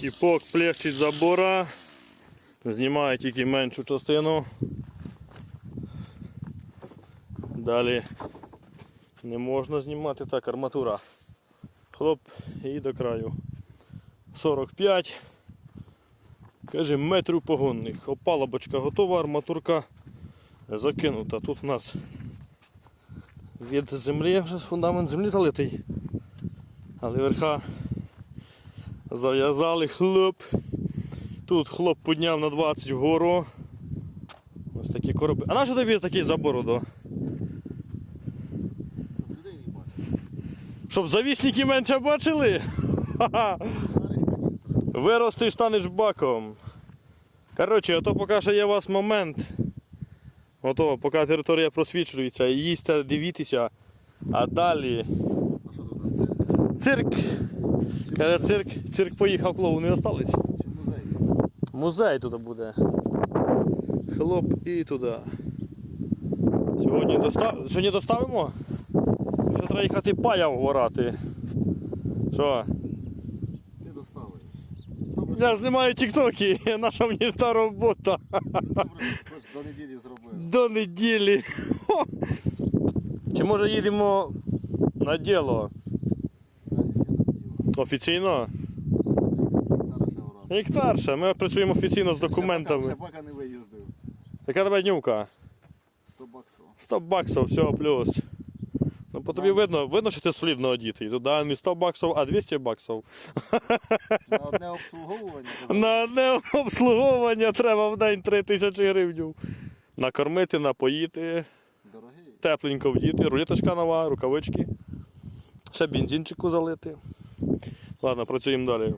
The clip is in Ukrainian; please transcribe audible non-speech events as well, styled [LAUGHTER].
Тіпок плещить забора. Знімає тільки меншу частину. Далі не можна знімати так, арматура. Хлоп і до краю. 45. Каже, метрів погонних. Опалубочка готова, арматурка закинута. Тут у нас від землі вже фундамент землі залитий. Але верха зав'язали хлоп. Тут хлоп підняв на 20 вгору. Ось такі короби. А нащо тобі такий забор? до? Людей не бачить. Щоб завісники менше бачили? Старих станеш баком. Коротше, ото поки що є у вас момент. Ото, поки територія просвічується, їсти, дивіться. А далі А що тут? Цирк? Каже, цирк, цирк поїхав, клоуни остались. Чи музей? Музей тут буде. Хлоп і туди. Сьогодні, доста... Сьогодні доставимо? Ще треба їхати пая вгорати. Що? Ти доставиш. Добре, Я знімаю тіктоки, [LAUGHS] наша мені та робота. добре, до неділі зробив. До неділі. [LAUGHS] Чи може їдемо на діло? Офіційно? Гектарша, ми працюємо офіційно з документами. поки не виїздив. Яка тебе днювка? 100 баксів. 100 баксів, все, плюс. Ну по тобі видно, видно, що ти солідно одітий. Тут да, не 100 баксів, а 200 баксів. На одне обслуговування. На одне обслуговування треба в день 3 тисячі гривень. Накормити, напоїти, Дорогий. тепленько вдіти, рулеточка нова, рукавички. Ще бензинчику залити. Ладно, працюємо далі.